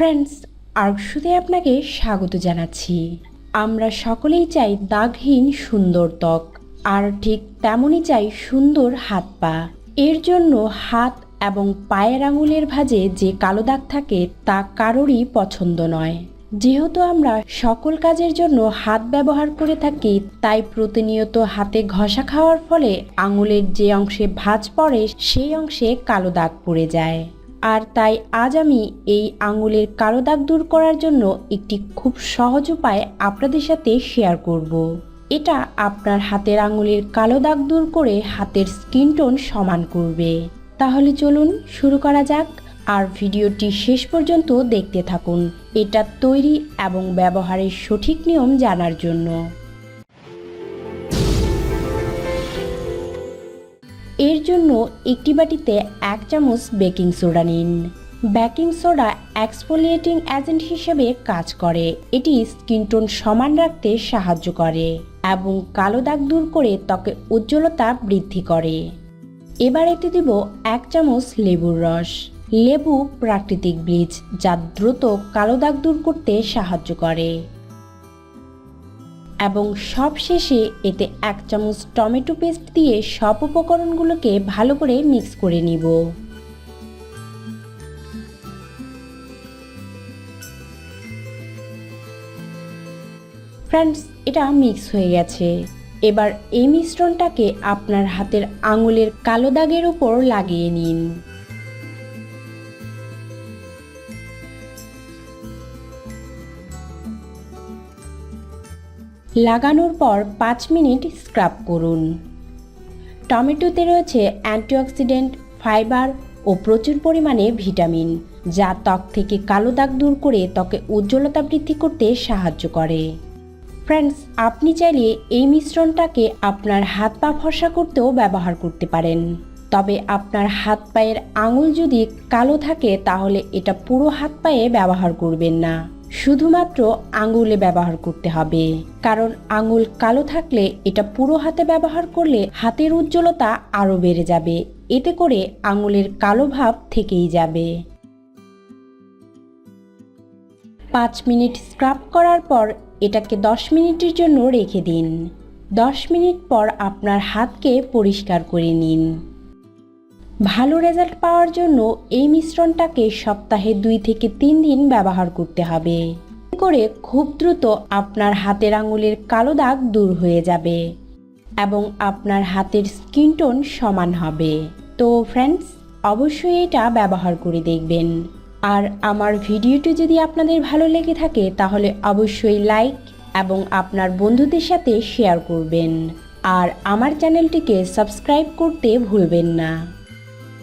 Friends আর্কসুদে আপনাকে স্বাগত জানাচ্ছি। আমরা সকলেই চাই দাগহীন সুন্দর ত্বক, আর ঠিক তেমনই চাই সুন্দর হাত পা। এর জন্য হাত এবং পায়ের আঙুলের ভাঁজে যে কালো দাগ থাকে তা কারোরই পছন্দ নয়। যেহেতু আমরা সকল কাজের জন্য হাত ব্যবহার করে থাকি, তাই প্রতিনিয়ত হাতে ঘষা খাওয়ার ফলে আঙুলের যে অংশে ভাঁজ পড়ে, সেই অংশে কালো দাগ পড়ে যায়। আর তাই আজ আমি এই আঙুলের কালো দাগ দূর করার জন্য একটি খুব সহজ উপায় আপনাদের সাথে শেয়ার করব। এটা আপনার হাতের আঙুলের কালো দাগ দূর করে হাতের স্কিন টোন সমান করবে। তাহলে চলুন শুরু করা যাক আর ভিডিওটি শেষ পর্যন্ত দেখতে থাকুন। এটা তৈরি এবং ব্যবহারের সঠিক নিয়ম জানার জন্য। এর জন্য একটি বাটিতে এক চামচ বেকিং সোডা নিন। বেকিং সোডা এক্সফোলিয়েটিং এজেন্ট হিসেবে কাজ করে। এটি স্কিন টোন সমান রাখতে সাহায্য করে এবং কালো দাগ দূর করে ত্বকে উজ্জ্বলতা বৃদ্ধি করে। এবার এতে দিব এক চামচ লেবুর রস। লেবু প্রাকৃতিক ব্লিচ যা দ্রুত কালো দাগ দূর করতে সাহায্য করে। এবং সবশেষে এতে এক চামচ টমেটো পেস্ট দিয়ে সব উপকরণগুলোকে ভালো করে মিক্স করে নিব। ফ্রেন্ডস, এটা মিক্স হয়ে গেছে। এবার এই মিশ্রণটাকে আপনার হাতের আঙুলের কালো দাগের উপর লাগিয়ে নিন। লাগানোর পর পাঁচ মিনিট স্ক্রাব করুন। টমেটোতে রয়েছে অ্যান্টিঅক্সিডেন্ট, ফাইবার ও প্রচুর পরিমাণে ভিটামিন, যা ত্বক থেকে কালো দাগ দূর করে ত্বকে উজ্জ্বলতা বৃদ্ধি করতে সাহায্য করে। ফ্রেন্ডস, আপনি চাইলে এই মিশ্রণটাকে আপনার হাত পা ফর্সা করতেও ব্যবহার করতে পারেন। তবে আপনার হাত পায়ের আঙুল যদি কালো থাকে, তাহলে এটা পুরো হাত পায়ে ব্যবহার করবেন না। শুধুমাত্র আঙুলে ব্যবহার করতে হবে। কারণ আঙুল কালো থাকলে এটা পুরো হাতে ব্যবহার করলে হাতের উজ্জ্বলতা আরও বেড়ে যাবে। এতে করে আঙুলের কালো ভাব থেকেই যাবে। পাঁচ মিনিট স্ক্রাব করার পর এটাকে দশ মিনিটের জন্য রেখে দিন। দশ মিনিট পর আপনার হাতকে পরিষ্কার করে নিন। ভালো রেজাল্ট পাওয়ার জন্য এই মিশ্রণটাকে সপ্তাহে দুই থেকে তিন দিন ব্যবহার করতে হবে। করে খুব দ্রুত আপনার হাতের আঙুলের কালো দাগ দূর হয়ে যাবে এবং আপনার হাতের স্কিন টোন সমান হবে। তো ফ্রেন্ডস অবশ্যই এটা ব্যবহার করে দেখবেন। আর আমার ভিডিওটি যদি আপনাদের ভালো লেগে থাকে, তাহলে অবশ্যই লাইক এবং আপনার বন্ধুদের সাথে শেয়ার করবেন। আর আমার চ্যানেলটিকে সাবস্ক্রাইব করতে ভুলবেন না।